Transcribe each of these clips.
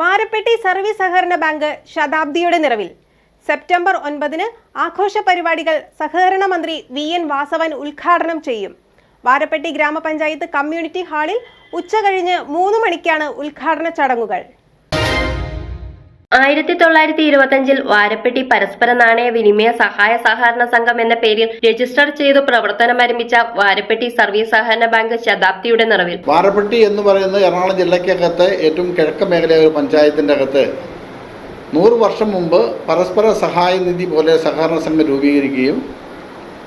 മാരപ്പെട്ടി service സഹകരണ bank ശതാബ്ദിയുടെ നിറവിൽ. സെപ്റ്റംബർ ഒൻപതിന് ആഘോഷ പരിപാടികൾ സഹകരണ മന്ത്രി വി എൻ വാസവൻ ഉദ്ഘാടനം ചെയ്യും. വാരപ്പെട്ടി ഗ്രാമപഞ്ചായത്ത് കമ്മ്യൂണിറ്റി ഹാളിൽ ഉച്ചകഴിഞ്ഞ് മൂന്ന് മണിക്കാണ് ഉദ്ഘാടന ചടങ്ങുകൾ. ആയിരത്തി തൊള്ളായിരത്തി ഇരുപത്തിയഞ്ചിൽ വാരപ്പെട്ടി പരസ്പര നാണയ വിനിമയ സഹായ സഹകരണ സംഘം എന്ന പേരിൽ രജിസ്റ്റർ ചെയ്ത് പ്രവർത്തനം ആരംഭിച്ച വാരപ്പെട്ടി സർവീസ് സഹകരണ ബാങ്ക് ശതാബ്ദിയുടെ നിറവിൽ. വാരപ്പെട്ടി എന്ന് പറയുന്നത് എറണാകുളം ജില്ലയ്ക്കകത്ത് ഏറ്റവും കിഴക്കൻ മേഖലയായ ഒരു പഞ്ചായത്തിന്റെ അകത്ത് നൂറ് വർഷം മുമ്പ് പരസ്പര സഹായ നിധി പോലെ സഹകരണ സംഘം രൂപീകരിക്കുകയും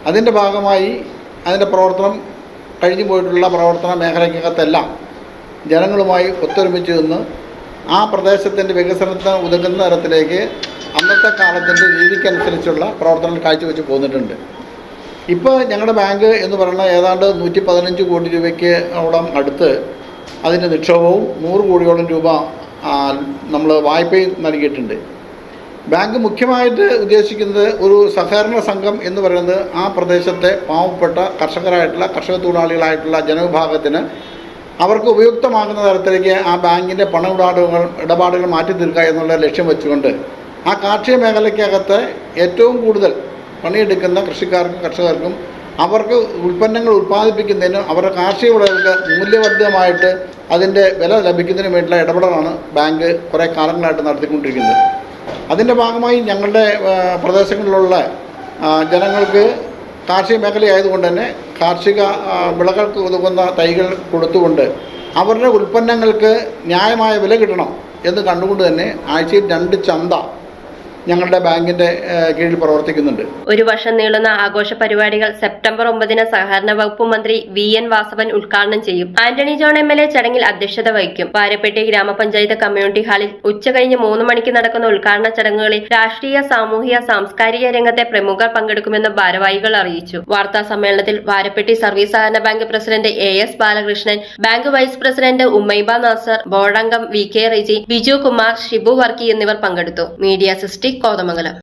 അതിന്റെ ഭാഗമായി അതിന്റെ പ്രവർത്തനം കഴിഞ്ഞു പോയിട്ടുള്ള പ്രവർത്തന മേഖലയ്ക്കകത്തെല്ലാം ജനങ്ങളുമായി ഒത്തൊരുമിച്ച് നിന്ന് ആ പ്രദേശത്തിന്റെ വികസനത്തിന് ഉതകുന്ന തരത്തിലേക്ക് അന്നത്തെ കാലത്തിന്റെ രീതിക്കനുസരിച്ചുള്ള പ്രവർത്തനങ്ങൾ കാഴ്ചവെച്ച് പോന്നിട്ടുണ്ട്. ഇപ്പോൾ ഞങ്ങളുടെ ബാങ്ക് എന്ന് പറയുന്ന ഏതാണ്ട് നൂറ്റി പതിനഞ്ച് കോടി രൂപയ്ക്ക് ഓളം അടുത്ത് അതിന്റെ നിക്ഷേപവും നൂറ് കോടിയോളം രൂപ നമ്മൾ വായ്പയും നൽകിയിട്ടുണ്ട്. ബാങ്ക് മുഖ്യമായിട്ട് ഉദ്ദേശിക്കുന്നത് ഒരു സഹകരണ സംഘം എന്ന് പറയുന്നത് ആ പ്രദേശത്തെ പാവപ്പെട്ട കർഷകരായിട്ടുള്ള കർഷക തൊഴിലാളികളായിട്ടുള്ള ജനവിഭാഗത്തിന് അവർക്ക് ഉപയുക്തമാകുന്ന തരത്തിലേക്ക് ആ ബാങ്കിന്റെ പണ ഇടപാടുകൾ ഇടപാടുകൾ മാറ്റി തീർക്കുക എന്നുള്ള ലക്ഷ്യം വെച്ചുകൊണ്ട് ആ കാർഷിക മേഖലയ്ക്കകത്ത് ഏറ്റവും കൂടുതൽ പണിയെടുക്കുന്ന കൃഷിക്കാർക്കും കർഷകർക്കും അവർക്ക് ഉൽപ്പന്നങ്ങൾ ഉൽപ്പാദിപ്പിക്കുന്നതിനും അവരുടെ കാർഷിക വിളകൾക്ക് മൂല്യവർദ്ധിതമായിട്ട് അതിന്റെ വില ലഭിക്കുന്നതിനും വേണ്ടിയുള്ള ഇടപെടലാണ് ബാങ്ക് കുറേ കാലങ്ങളായിട്ട് നടത്തിക്കൊണ്ടിരിക്കുന്നത്. അതിന്റെ ഭാഗമായി ഞങ്ങളുടെ പ്രദേശങ്ങളിലുള്ള ജനങ്ങൾക്ക് കാർഷിക മേഖലയായതുകൊണ്ട് തന്നെ കാർഷിക വിളകൾക്ക് ഉതകുന്ന തൈകൾ കൊടുത്തുകൊണ്ട് അവരുടെ ഉൽപ്പന്നങ്ങൾക്ക് ന്യായമായ വില കിട്ടണം എന്ന് കണ്ടുകൊണ്ട് തന്നെ ആഴ്ചയിൽ രണ്ട് ചന്ത ഞങ്ങളുടെ ബാങ്കിന്റെ കീഴിൽ പ്രവർത്തിക്കുന്നുണ്ട്. ഒരു വർഷം നീളുന്ന ആഘോഷ പരിപാടികൾ സെപ്റ്റംബർ ഒമ്പതിന് സഹകരണ വകുപ്പ് മന്ത്രി വി എൻ വാസവൻ ഉദ്ഘാടനം ചെയ്യും. Antony John M L A ചടങ്ങിൽ അധ്യക്ഷത വഹിക്കും. വാരപ്പെട്ടി ഗ്രാമപഞ്ചായത്ത് കമ്മ്യൂണിറ്റി ഹാളിൽ ഉച്ച ഉച്ചകഴിഞ്ഞ് മൂന്ന് മണിക്ക് നടക്കുന്ന ഉദ്ഘാടന ചടങ്ങുകളിൽ രാഷ്ട്രീയ സാമൂഹിക സാംസ്കാരിക രംഗത്തെ പ്രമുഖർ പങ്കെടുക്കുമെന്ന് ഭാരവാഹികൾ അറിയിച്ചു. വാർത്താ സമ്മേളനത്തിൽ വാരപ്പെട്ടി സർവീസ് സഹകരണ bank president A S Balakrishnan bank vice president Ummaiba Nasar ബോർഡംഗം V K Riji Biju Kumar Shibu Varkey എന്നിവർ പങ്കെടുത്തു. Media sixty Kothamangalam